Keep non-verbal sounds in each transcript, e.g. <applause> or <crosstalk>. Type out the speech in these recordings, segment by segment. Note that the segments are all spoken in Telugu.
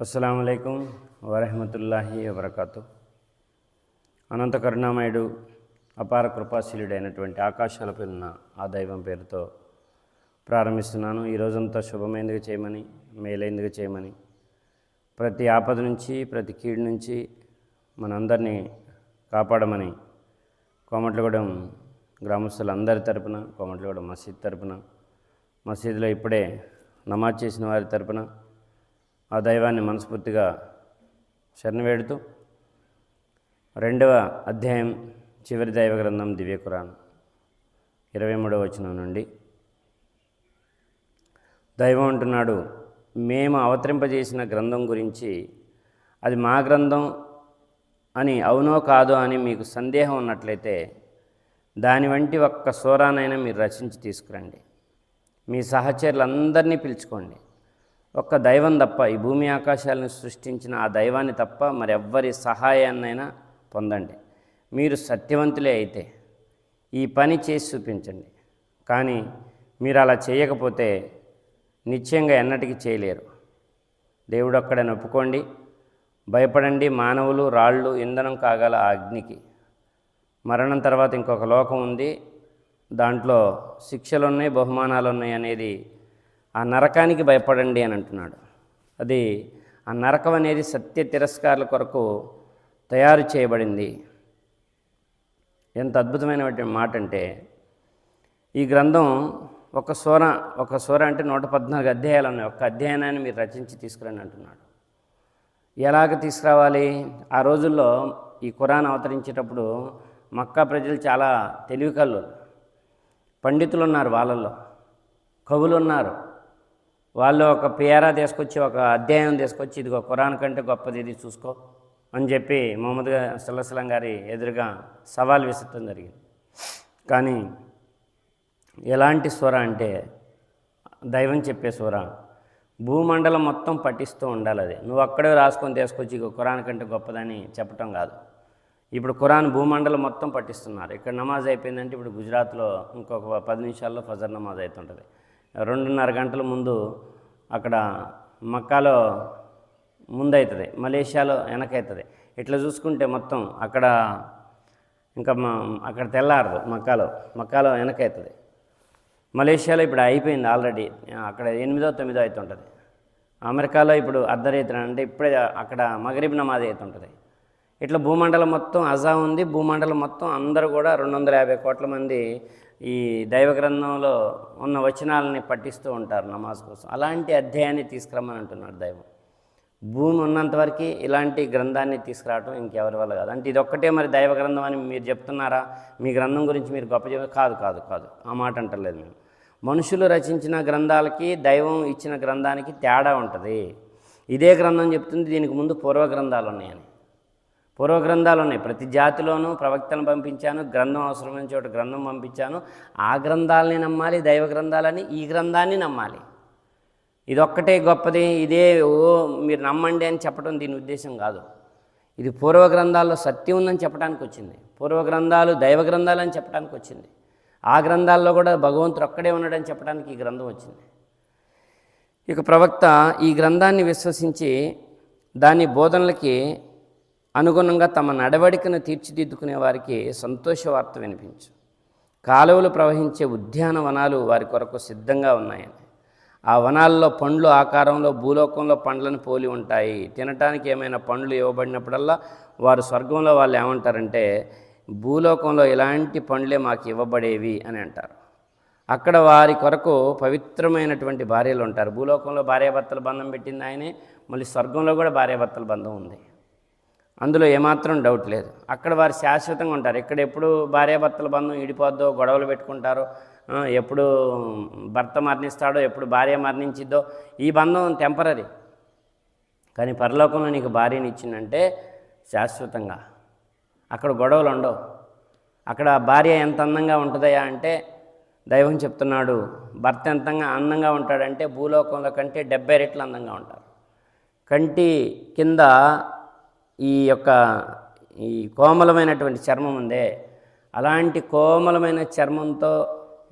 అస్సలం అయికం వరహమతుల్లాహి వబర్కాతు. అనంత కరుణామయుడు అపార కృపాశీలుడైనటువంటి ఆకాశాలపై ఉన్న ఆ దైవం పేరుతో ప్రారంభిస్తున్నాను. ఈ రోజంతా శుభమైనదిగా చేయమని మేలైనదిగా చేయమని ప్రతి ఆపద నుంచి ప్రతి కీడు నుంచి మనందరినీ కాపాడమని కోమట్లగూడెం గ్రామస్తులందరి తరపున కోమట్లగూడెం మసీద్ తరపున మసీదులో ఇప్పుడే నమాజ్ చేసిన వారి తరపున ఆ దైవాన్ని మనస్ఫూర్తిగా శరణు వేడుతూ రెండవ అధ్యాయం చివరి దైవ గ్రంథం దివ్య ఖురాన్ ఇరవై మూడవ వచనం నుండి. దైవం అంటున్నాడు మేము అవతరింపజేసిన గ్రంథం గురించి అది మా గ్రంథం అని అవునో కాదో అని మీకు సందేహం ఉన్నట్లయితే దాని వంటి ఒక్క సూరానైనా మీరు రచించి తీసుకురండి. మీ సహచరులందరినీ పిలుచుకోండి. ఒక్క దైవం తప్ప ఈ భూమి ఆకాశాలను సృష్టించిన ఆ దైవాన్ని తప్ప మరెవ్వరి సహాయాన్నైనా పొందండి. మీరు సత్యవంతులే అయితే ఈ పని చేసి చూపించండి. కానీ మీరు అలా చేయకపోతే నిశ్చయంగా ఎన్నటికీ చేయలేరు. దేవుడు అక్కడ ఒప్పుకోండి భయపడండి. మానవులు రాళ్ళు ఇంధనం కాగల ఆ అగ్నికి. మరణం తర్వాత ఇంకొక లోకం ఉంది. దాంట్లో శిక్షలు ఉన్నాయి బహుమానాలు ఉన్నాయి అనేది ఆ నరకానికి భయపడండి అని అంటున్నాడు. అది ఆ నరకం అనేది సత్య తిరస్కారాల కొరకు తయారు చేయబడింది. ఎంత అద్భుతమైన మాట అంటే ఈ గ్రంథం ఒక సూర ఒక సూర అంటే నూట పద్నాలుగు అధ్యాయాలు ఉన్నాయి. ఒక అధ్యయనాన్ని మీరు రచించి తీసుకురండి అంటున్నాడు. ఎలాగ తీసుకురావాలి? ఆ రోజుల్లో ఈ ఖురాన్ అవతరించేటప్పుడు మక్కా ప్రజలు చాలా తెలివికళ్ళు పండితులు ఉన్నారు వాళ్ళల్లో. కవులు ఉన్నారు వాళ్ళు ఒక పేరా తీసుకొచ్చి ఒక అధ్యాయం తీసుకొచ్చి ఇదిగో ఖురాన్ కంటే గొప్పది ఇది చూసుకో అని చెప్పి మొహమ్మద్ సల్లాహం గారి ఎదురుగా సవాల్ విసరటం జరిగింది. కానీ ఎలాంటి స్వర అంటే దైవం చెప్పే స్వర భూమండలం మొత్తం పఠిస్తూ ఉండాలి అది. నువ్వు అక్కడే రాసుకొని తీసుకొచ్చి ఇక ఖురాన్ కంటే గొప్పదని చెప్పటం కాదు. ఇప్పుడు ఖురాన్ భూమండలం మొత్తం పఠిస్తున్నారు. ఇక్కడ నమాజ్ అయిపోయిందంటే ఇప్పుడు గుజరాత్లో ఇంకొక పది నిమిషాల్లో ఫజర్ నమాజ్ అవుతుంటుంది రెండున్నర గంటల ముందు అక్కడ మక్కాలో ముందవుతుంది మలేషియాలో వెనకవుతుంది ఇట్లా చూసుకుంటే మొత్తం అక్కడ ఇంకా మా అక్కడ తెల్లారదు మక్కాలో మక్కాలో వెనకవుతుంది మలేషియాలో ఇప్పుడు అయిపోయింది ఆల్రెడీ అక్కడ ఎనిమిదో తొమ్మిదో అవుతుంటుంది అమెరికాలో ఇప్పుడు అర్ధరైతున అంటే ఇప్పుడే అక్కడ మగరిబ్ నమాజ్ అవుతుంటుంది ఇట్లా భూమండలం మొత్తం అజా ఉంది భూమండలం మొత్తం అందరూ కూడా రెండు వందల యాభై కోట్ల మంది ఈ దైవ గ్రంథంలో ఉన్న వచనాలని పఠిస్తూ ఉంటారు నమాజ్ కోసం. అలాంటి అధ్యాయాన్ని తీసుకురమ్మని అంటున్నాడు దైవం. భూమి ఉన్నంతవరకు ఇలాంటి గ్రంథాన్ని తీసుకురావడం ఇంకెవరి వల్ల కాదు. అంటే ఇది ఒక్కటే మరి దైవ గ్రంథం అని మీరు చెప్తున్నారా? మీ గ్రంథం గురించి మీరు గొప్ప చెప్ కాదు కాదు కాదు. ఆ మాట అంటలేదు మేము. మనుషులు రచించిన గ్రంథాలకి దైవం ఇచ్చిన గ్రంథానికి తేడా ఉంటుంది. ఇదే గ్రంథం చెప్తుంది దీనికి ముందు పూర్వ గ్రంథాలు ఉన్నాయని. పూర్వ గ్రంథాలు ఉన్నాయి ప్రతి జాతిలోనూ ప్రవక్తను పంపించాను గ్రంథం అవసరమైన చోట గ్రంథం పంపించాను. ఆ గ్రంథాలని నమ్మాలి దైవ గ్రంథాలని ఈ గ్రంథాన్ని నమ్మాలి. ఇదొక్కటే గొప్పది ఇదే ఓ మీరు నమ్మండి అని చెప్పడం దీని ఉద్దేశం కాదు. ఇది పూర్వ గ్రంథాల్లో సత్యం ఉందని చెప్పడానికి వచ్చింది. పూర్వ గ్రంథాలు దైవ గ్రంథాలు అని చెప్పడానికి వచ్చింది. ఆ గ్రంథాల్లో కూడా భగవంతుడు ఒక్కడే ఉన్నాడని చెప్పడానికి ఈ గ్రంథం వచ్చింది. ఇక ప్రవక్త ఈ గ్రంథాన్ని విశ్వసించి దాని బోధనలకి అనుగుణంగా తమ నడవడికను తీర్చిదిద్దుకునే వారికి సంతోష వార్త వినిపించు. కాలువలు ప్రవహించే ఉద్యానవనాలు వారి కొరకు సిద్ధంగా ఉన్నాయని. ఆ వనాల్లో పండ్లు ఆకారంలో భూలోకంలో పండ్లను పోలి ఉంటాయి. తినటానికి ఏమైనా పండ్లు ఇవ్వబడినప్పుడల్లా వారు స్వర్గంలో వాళ్ళు ఏమంటారంటే భూలోకంలో ఇలాంటి పండ్లే మాకు ఇవ్వబడేవి అని అంటారు. అక్కడ వారి కొరకు పవిత్రమైనటువంటి భార్యలు ఉంటారు. భూలోకంలో భార్యాభర్తల బంధం పెట్టింది ఆయనే. మళ్ళీ స్వర్గంలో కూడా భార్యాభర్తల బంధం ఉంది. అందులో ఏమాత్రం డౌట్ లేదు. అక్కడ వారు శాశ్వతంగా ఉంటారు. ఇక్కడ ఎప్పుడు భార్యాభర్తల బంధం ఇడిపోద్దో గొడవలు పెట్టుకుంటారో ఎప్పుడు భర్త మరణిస్తాడో ఎప్పుడు భార్య మరణించిద్దో ఈ బంధం టెంపరీ కానీ పరలోకంలో నీకు భార్యని ఇచ్చిందంటే శాశ్వతంగా. అక్కడ గొడవలు ఉండవు. అక్కడ భార్య ఎంత అందంగా ఉంటుందయా అంటే దైవం చెప్తున్నాడు భర్త ఎంతంగా అందంగా ఉంటాడంటే భూలోకంలో కంటే డెబ్బై రెట్లు అందంగా ఉంటారు. కంటి కింద ఈ యొక్క ఈ కోమలమైనటువంటి చర్మం ఉందే అలాంటి కోమలమైన చర్మంతో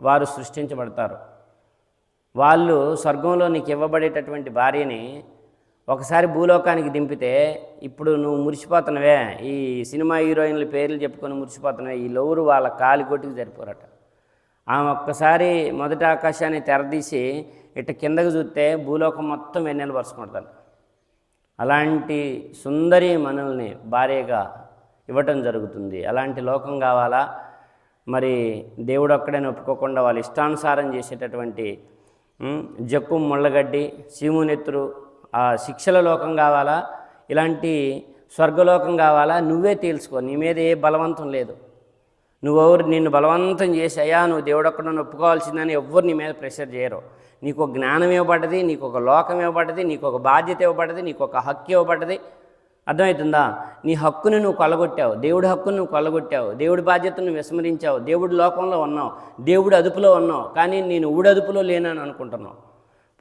వారు సృష్టించబడతారు. వాళ్ళు స్వర్గంలో నీకు ఇవ్వబడేటటువంటి భార్యని ఒకసారి భూలోకానికి దింపితే ఇప్పుడు నువ్వు మురిసిపోతున్నవే ఈ సినిమా హీరోయిన్ల పేర్లు చెప్పుకొని మురిసిపోతున్నావే ఈ లౌరు వాళ్ళ కాలి కొట్టుకు సరిపోరట. ఆమె ఒక్కసారి మొదటి ఆకాశాన్ని తెరదీసి ఇట్ట కిందకు చూస్తే భూలోకం మొత్తం వెన్నెలు పరుచుకుంటారు అలాంటి సుందరి మనల్ని భార్యగా ఇవ్వటం జరుగుతుంది. అలాంటి లోకం కావాలా? మరి దేవుడు ఒక్కడైనా ఒప్పుకోకుండా వాళ్ళు ఇష్టానుసారం చేసేటటువంటి జక్కు ముళ్ళగడ్డి సీమునెత్తురు ఆ శిక్షల లోకం కావాలా? ఇలాంటి స్వర్గలోకం కావాలా? నువ్వే తేల్చుకో. నీ మీద ఏ బలవంతం లేదు. నువ్వెవరు నిన్ను బలవంతం చేసి అయ్యా నువ్వు దేవుడు ఒప్పుకోవాల్సిందని ఎవ్వరు నీ మీద ప్రెషర్ చేయరు. నీకు ఒక జ్ఞానం ఇవ్వబడ్డది నీకు ఒక లోకం ఇవ్వబడ్డది నీకు ఒక బాధ్యత ఇవ్వబడ్డది నీకు ఒక హక్కు ఇవ్వబడ్డది. అర్థమవుతుందా? నీ హక్కుని నువ్వు కొలగొట్టావు దేవుడి హక్కును నువ్వు కొలగొట్టావు దేవుడి బాధ్యతను విస్మరించావు దేవుడి లోకంలో ఉన్నావు దేవుడి అదుపులో ఉన్నావు కానీ నేను ఊడదుపులో లేనని అనుకుంటున్నావు.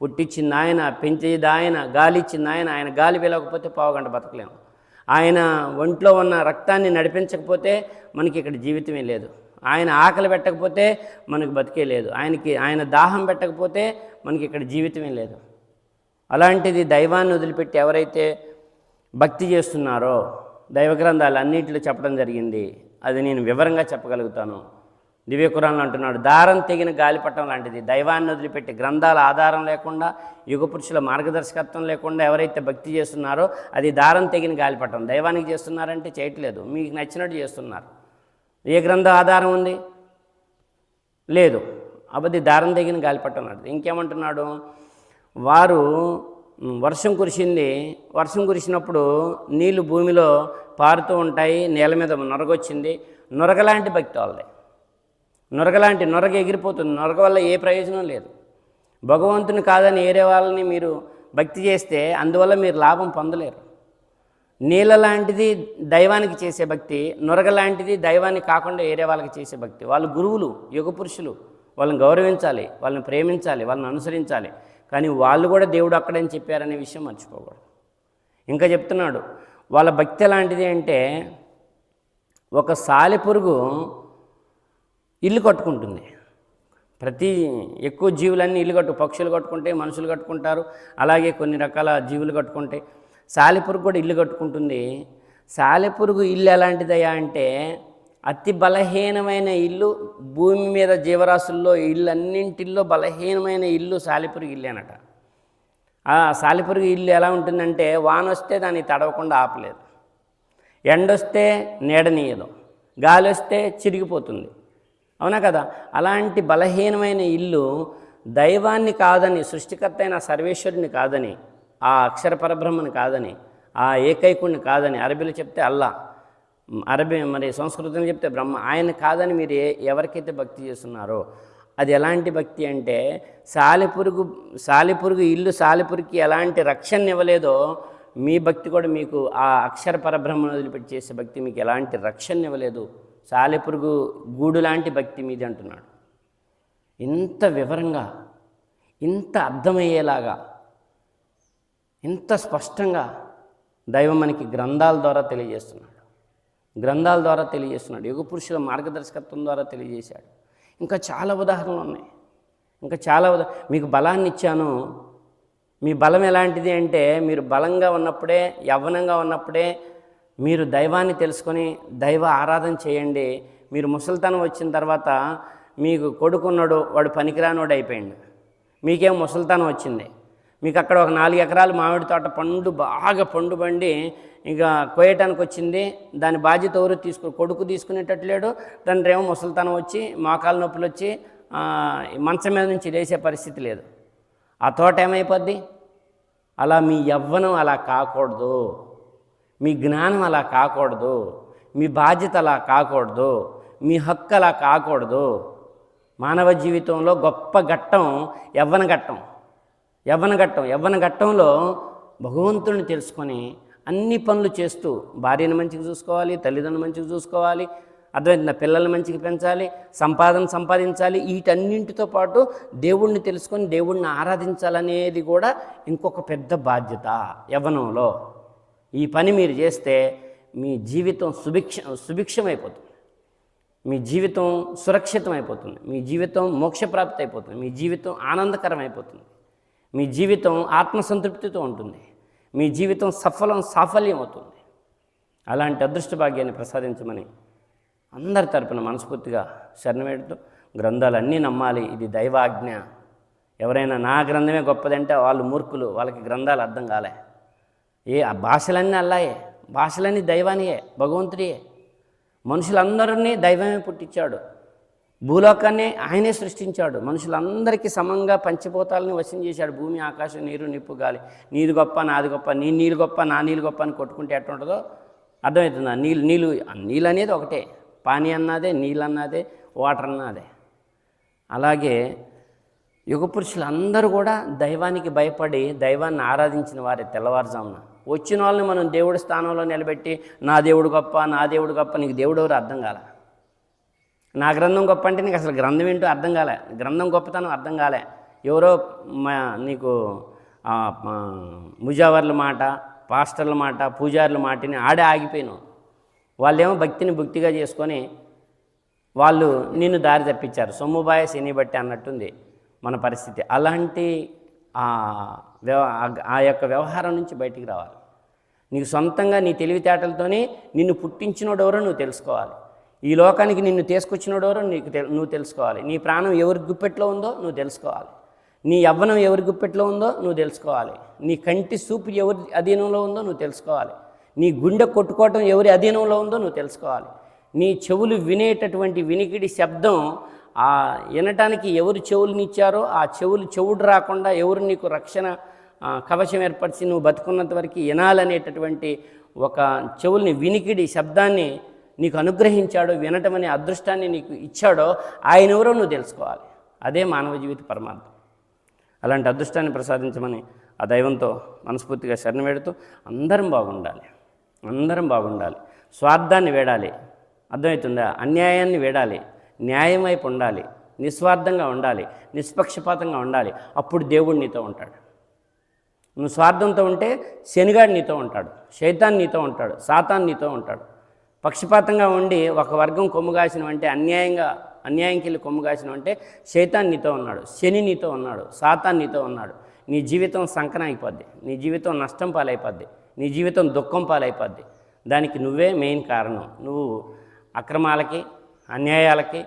పుట్టించింది ఆయన పెంచేది ఆయన గాలి ఇచ్చింది ఆయన ఆయన గాలి వెళ్ళకపోతే పావుగంట బతకలేము. ఆయన ఒంట్లో ఉన్న రక్తాన్ని నడిపించకపోతే మనకి ఇక్కడ జీవితమే లేదు. ఆయన ఆకలి పెట్టకపోతే మనకు బతికే లేదు. ఆయనకి ఆయన దాహం పెట్టకపోతే మనకి ఇక్కడ జీవితమే లేదు. అలాంటిది దైవాన్ని వదిలిపెట్టి ఎవరైతే భక్తి చేస్తున్నారో దైవ గ్రంథాలు అన్నింటిలో చెప్పడం జరిగింది. అది నేను వివరంగా చెప్పగలుగుతాను. దివ్యకురాలను అంటున్నాడు దారం తెగిన గాలిపటం లాంటిది. దైవాన్ని వదిలిపెట్టి గ్రంథాల ఆధారం లేకుండా యుగ పురుషుల మార్గదర్శకత్వం లేకుండా ఎవరైతే భక్తి చేస్తున్నారో అది దారం తెగిన గాలిపటం. దైవానికి చేస్తున్నారంటే చేయట్లేదు. మీకు నచ్చినట్టు చేస్తున్నారు. ఏ గ్రంథ ఆధారం ఉంది? లేదు. అబద్ధి దారం తెగిన గాలిపటం లాంటిది. ఇంకేమంటున్నాడు? వారు వర్షం కురిసింది. వర్షం కురిసినప్పుడు నీళ్ళు భూమిలో పారుతూ ఉంటాయి. నేల మీద నొరగొచ్చింది. నొరగలాంటి భక్తి వాళ్ళది. నొరగలాంటి నొరగ ఎగిరిపోతుంది. నొరగ వల్ల ఏ ప్రయోజనం లేదు. భగవంతుని కాదని ఏరే వాళ్ళని మీరు భక్తి చేస్తే అందువల్ల మీరు లాభం పొందలేరు. నీళ్ళ లాంటిది దైవానికి చేసే భక్తి నొరగ లాంటిది దైవానికి కాకుండా ఏరే వాళ్ళకి చేసే భక్తి. వాళ్ళు గురువులు యుగ పురుషులు. వాళ్ళని గౌరవించాలి వాళ్ళని ప్రేమించాలి వాళ్ళని అనుసరించాలి. కానీ వాళ్ళు కూడా దేవుడు అక్కడని చెప్పారనే విషయం మర్చిపోకూడదు. ఇంకా చెప్తున్నాడు వాళ్ళ భక్తి ఎలాంటిది అంటే ఒక సాలెపురుగు ఇల్లు కట్టుకుంటుంది. ప్రతి ఎక్కువ జీవులన్నీ ఇల్లు కట్టు పక్షులు కట్టుకుంటే మనుషులు కట్టుకుంటారు. అలాగే కొన్ని రకాల జీవులు కట్టుకుంటాయి సాలిపురుగు కూడా ఇల్లు కట్టుకుంటుంది. సాలెపురుగు ఇల్లు ఎలాంటిదయ్యా అంటే అతి బలహీనమైన ఇల్లు భూమి మీద జీవరాశుల్లో ఇల్లు అన్నింటిల్లో బలహీనమైన ఇల్లు సాలిపురుగు ఇల్లు అనట ఆ సాలిపురుగు ఇల్లు ఎలా ఉంటుందంటే వాన వస్తే దాన్ని తడవకుండా ఆపలేదు. ఎండొస్తే నీడనీయదు గాలి వస్తే చిరిగిపోతుంది. అవునా కదా? అలాంటి బలహీనమైన ఇల్లు దైవాన్ని కాదని సృష్టికర్త అయిన సర్వేశ్వరుని కాదని ఆ అక్షర పరబ్రహ్మని కాదని ఆ ఏకైకుణ్ణి కాదని అరబీలో చెప్తే అల్లా. అరబీ మరి సంస్కృతిని చెప్తే బ్రహ్మ. ఆయన కాదని మీరు ఎవరికైతే భక్తి చేస్తున్నారో అది ఎలాంటి భక్తి అంటే సాలిపురుగు సాలిపురుగు ఇల్లు సాలిపురికి ఎలాంటి రక్షణ ఇవ్వలేదో మీ భక్తి కూడా మీకు ఆ అక్షర పరబ్రహ్మను వదిలిపెట్టి చేసే భక్తి మీకు ఎలాంటి రక్షణ ఇవ్వలేదు. సాలెపురుగు గూడు లాంటి భక్తి మీది అంటున్నాడు. ఇంత వివరంగా ఇంత అర్థమయ్యేలాగా ఇంత స్పష్టంగా దైవం మనకి గ్రంథాల ద్వారా తెలియజేస్తున్నాడు. గ్రంథాల ద్వారా తెలియజేస్తున్నాడు. యుగ పురుషుల మార్గదర్శకత్వం ద్వారా తెలియజేశాడు. ఇంకా చాలా ఉదాహరణలు ఉన్నాయి. ఇంకా చాలా ఉదా మీకు బలాన్ని ఇచ్చాను. మీ బలం ఎలాంటిది అంటే మీరు బలంగా ఉన్నప్పుడే యవ్వనంగా ఉన్నప్పుడే మీరు దైవాన్ని తెలుసుకొని దైవ ఆరాధన చేయండి. మీరు ముసలితనం వచ్చిన తర్వాత మీకు కొడుకున్నాడు వాడు పనికిరానోడు అయిపోయాడు. మీకేం ముసలితనం వచ్చింది? మీకు అక్కడ ఒక నాలుగు ఎకరాలు మామిడి తోట పండు బాగా పండు బండి ఇక కోయటానికి వచ్చింది. దాని బాధ్యత ఎవరు తీసుకు కొడుకు తీసుకునేటట్లేడు తండ్రి ఏమో ముసలితనం వచ్చి మోకాలు నొప్పులు వచ్చి మంచం మీద నుంచి లేచే పరిస్థితి లేదు. ఆ తోట ఏమైపోద్ది? అలా మీ యవ్వనం అలా కాకూడదు. మీ జ్ఞానం అలా కాకూడదు మీ బాధ్యత అలా కాకూడదు మీ హక్కు అలా కాకూడదు. మానవ జీవితంలో గొప్ప ఘట్టం యవ్వన ఘట్టం. యవ్వన ఘట్టం. యవ్వన ఘట్టంలో భగవంతుడిని తెలుసుకొని అన్ని పనులు చేస్తూ భార్యను మంచిగా చూసుకోవాలి తల్లిదండ్రులు మంచిగా చూసుకోవాలి అర్థమైంది? పిల్లల్ని మంచిగా పెంచాలి సంపాదన సంపాదించాలి వీటన్నింటితో పాటు దేవుణ్ణి తెలుసుకొని దేవుణ్ణి ఆరాధించాలనేది కూడా ఇంకొక పెద్ద బాధ్యత యవ్వనంలో. ఈ పని మీరు చేస్తే మీ జీవితం సుభిక్ష సుభిక్షమైపోతుంది. మీ జీవితం సురక్షితం అయిపోతుంది మీ జీవితం మోక్షప్రాప్తి అయిపోతుంది మీ జీవితం ఆనందకరం అయిపోతుంది మీ జీవితం ఆత్మసంతృప్తితో ఉంటుంది. మీ జీవితం సఫలం సాఫల్యం అవుతుంది అలాంటి అదృష్టభాగ్యాన్ని ప్రసాదించమని అందరి తరపున మనస్ఫూర్తిగా శరణవేడుతూ గ్రంథాలన్నీ నమ్మాలి. ఇది దైవాజ్ఞ. ఎవరైనా నా గ్రంథమే గొప్పదంటే వాళ్ళు మూర్ఖులు. వాళ్ళకి గ్రంథాలు అర్థం కాలే. ఏ ఆ భాషలన్నీ అల్లాయే భాషలన్నీ దైవానియే భగవంతుడియే. మనుషులందరినీ దైవమే పుట్టించాడు. భూలోకాన్ని ఆయనే సృష్టించాడు. మనుషులందరికీ సమంగా పంచిపోతాలని వశం చేశాడు. భూమి ఆకాశం నీరు నిప్పు గాలి. నీది గొప్ప నాది గొప్ప నీ నీళ్ళు గొప్ప నా నీళ్ళు గొప్ప అని కొట్టుకుంటే ఎట్టుంటుందో అర్థమవుతుంది? ఆ నీళ్ళు నీళ్ళు నీళ్ళు అనేది ఒకటే. పానీ అన్నదే నీళ్ళు అన్నదే వాటర్ అన్నదే. అలాగే యుగ పురుషులందరూ కూడా దైవానికి భయపడి దైవాన్ని ఆరాధించిన వారే తెల్లవారుజామున. వచ్చిన వాళ్ళని మనం దేవుడి స్థానంలో నిలబెట్టి నా దేవుడు గొప్ప నా దేవుడు గొప్ప నీకు దేవుడు ఎవరు అర్థం కాల? నా గ్రంథం గొప్ప అంటే నీకు అసలు గ్రంథం ఏంటో అర్థం కాలే. గ్రంథం గొప్పతనం అర్థం కాలే. ఎవరో మా నీకు ముజావర్ల మాట పాస్టర్ల మాట పూజారుల మాటని ఆడే ఆగిపోయినావు. వాళ్ళేమో భక్తిని భక్తిగా చేసుకొని వాళ్ళు నిన్ను దారి తప్పించారు. సొమ్ముబాయ శని బట్టి అన్నట్టుంది మన పరిస్థితి. అలాంటి వ్యవ ఆ యొక్క వ్యవహారం నుంచి బయటికి రావాలి. నీకు సొంతంగా నీ తెలివితేటలతోనే నిన్ను పుట్టించినోడెవరో నువ్వు తెలుసుకోవాలి. ఈ లోకానికి నిన్ను తీసుకొచ్చినోడెవరో నీకు నువ్వు తెలుసుకోవాలి. నీ ప్రాణం ఎవరి గుప్పెట్లో ఉందో నువ్వు తెలుసుకోవాలి. నీ యవ్వనం ఎవరి గుప్పెట్లో ఉందో నువ్వు తెలుసుకోవాలి. నీ కంటి సూపు ఎవరి అధీనంలో ఉందో నువ్వు తెలుసుకోవాలి. నీ గుండె కొట్టుకోవటం ఎవరి అధీనంలో ఉందో నువ్వు తెలుసుకోవాలి. నీ చెవులు వినేటటువంటి వినికిడి శబ్దం ఆ వినటానికి ఎవరు చెవులనిచ్చారో ఆ చెవులు చెవుడు రాకుండా ఎవరు నీకు రక్షణ కవచం ఏర్పరిచి నువ్వు బతుకున్నంత వరకు వినాలనేటటువంటి ఒక చెవుల్ని వినికిడి శబ్దాన్ని నీకు అనుగ్రహించాడో వినటం అనే అదృష్టాన్ని నీకు ఇచ్చాడో ఆయన ఎవరో నువ్వు తెలుసుకోవాలి. అదే మానవ జీవిత పరమార్థం. అలాంటి అదృష్టాన్ని ప్రసాదించమని ఆ దైవంతో మనస్ఫూర్తిగా శరణ వేడుతూ అందరం బాగుండాలి. అందరం బాగుండాలి. స్వార్థాన్ని వేడాలి. అర్థమవుతుందా? అన్యాయాన్ని వేడాలి. న్యాయం వైపు ఉండాలి నిస్వార్థంగా ఉండాలి. నిష్పక్షపాతంగా ఉండాలి. అప్పుడు దేవుడు నీతో ఉంటాడు. నువ్వు స్వార్థంతో ఉంటే శనిగాడు నీతో ఉంటాడు శైతాన్ నీతో ఉంటాడు సాతాన్ నీతో ఉంటాడు. పక్షపాతంగా ఉండి ఒక వర్గం కొమ్ము కాసినవంటే అన్యాయంగా అన్యాయంకి వెళ్ళి కొమ్ము కాసినవంటే శైతాన్ నీతో ఉన్నాడు శని నీతో ఉన్నాడు సాతాన్ నీతో ఉన్నాడు. నీ జీవితం సంకన అయిపోద్ది నీ జీవితం నష్టం పాలైపోద్ది నీ జీవితం దుఃఖం పాలైపోద్ది. దానికి నువ్వే మెయిన్ కారణం. నువ్వు అక్రమాలకి అన్యాయాలకి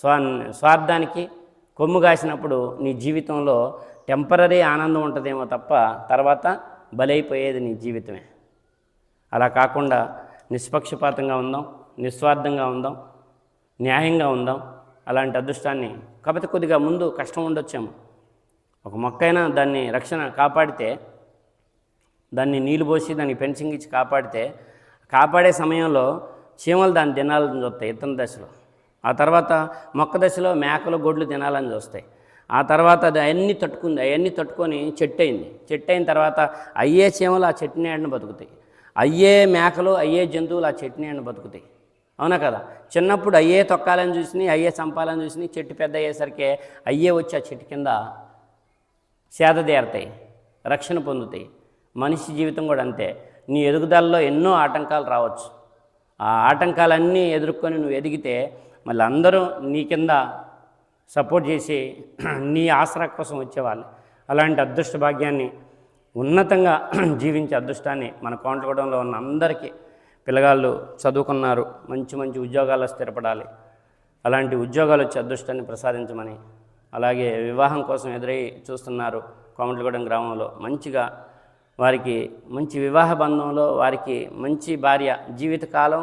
స్వా స్వార్థానికి కొమ్ము కాసినప్పుడు నీ జీవితంలో టెంపరీ ఆనందం ఉంటుందేమో తప్ప తర్వాత బలైపోయేది నీ జీవితమే. అలా కాకుండా నిష్పక్షపాతంగా ఉందాం నిస్వార్థంగా ఉందాం న్యాయంగా ఉందాం అలాంటి అదృష్టాన్ని కాకపోతే కొద్దిగా ముందు కష్టం ఉండొచ్చేమో. ఒక మొక్కైనా దాన్ని రక్షణ కాపాడితే దాన్ని నీళ్ళు పోసి దానికి పెన్సింగ్ ఇచ్చి కాపాడితే కాపాడే సమయంలో చీమలు దాన్ని తినాలని చూస్తాయి ఇతర దశలో. ఆ తర్వాత మొక్క దశలో మేకలు గొడ్లు తినాలని చూస్తాయి. ఆ తర్వాత అది అవన్నీ తట్టుకుంది అవన్నీ తట్టుకొని చెట్టు అయింది చెట్టు అయిన తర్వాత అయ్యే చీమలు ఆ చెట్టు నీడను బతుకుతాయి. అయ్యే మేకలు అయ్యే జంతువులు ఆ చెట్టు నీడను బతుకుతాయి. అవునా కదా? చిన్నప్పుడు అయ్యే తొక్కాలని చూసినాయి అయ్యే చంపాలని చూసినాయి చెట్టు పెద్ద అయ్యేసరికి అయ్యే వచ్చి ఆ చెట్టు కింద సేదదేరుతాయి రక్షణ పొందుతాయి. మనిషి జీవితం కూడా అంతే. నీ ఎదుగుదలలో ఎన్నో ఆటంకాలు రావచ్చు. ఆ ఆటంకాలన్నీ ఎదుర్కొని నువ్వు ఎదిగితే మళ్ళీ అందరూ నీ కింద సపోర్ట్ చేసి <clears throat> నీ ఆసరా కోసం వచ్చేవాళ్ళు. అలాంటి అదృష్ట భాగ్యాన్ని ఉన్నతంగా <clears throat> జీవించే అదృష్టాన్ని మన కోంటగూడెంలో ఉన్న అందరికీ పిల్లగాళ్ళు చదువుకున్నారు మంచి మంచి ఉద్యోగాలు స్థిరపడాలి. అలాంటి ఉద్యోగాలు వచ్చే అదృష్టాన్ని ప్రసాదించమని అలాగే వివాహం కోసం ఎదురై చూస్తున్నారు కోమటిగూడెం గ్రామంలో. మంచిగా వారికి మంచి వివాహ బంధంలో వారికి మంచి భార్య జీవితకాలం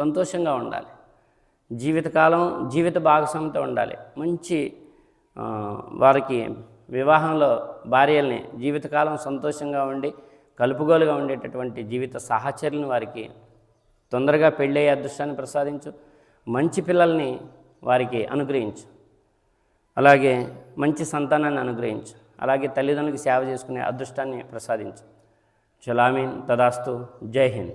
సంతోషంగా ఉండాలి. జీవితకాలం జీవిత భాగస్వామితో ఉండాలి. మంచి వారికి వివాహంలో భార్యల్ని జీవితకాలం సంతోషంగా ఉండి కలుపుగోలుగా ఉండేటటువంటి జీవిత సాహచర్యలను వారికి తొందరగా పెళ్ళయ్యే అదృష్టాన్ని ప్రసాదించు. మంచి పిల్లల్ని వారికి అనుగ్రహించు. అలాగే మంచి సంతానాన్ని అనుగ్రహించు. అలాగే తల్లిదండ్రులకు సేవ చేసుకునే అదృష్టాన్ని ప్రసాదించు. చలామీన్ తదాస్తు. జై హింద్.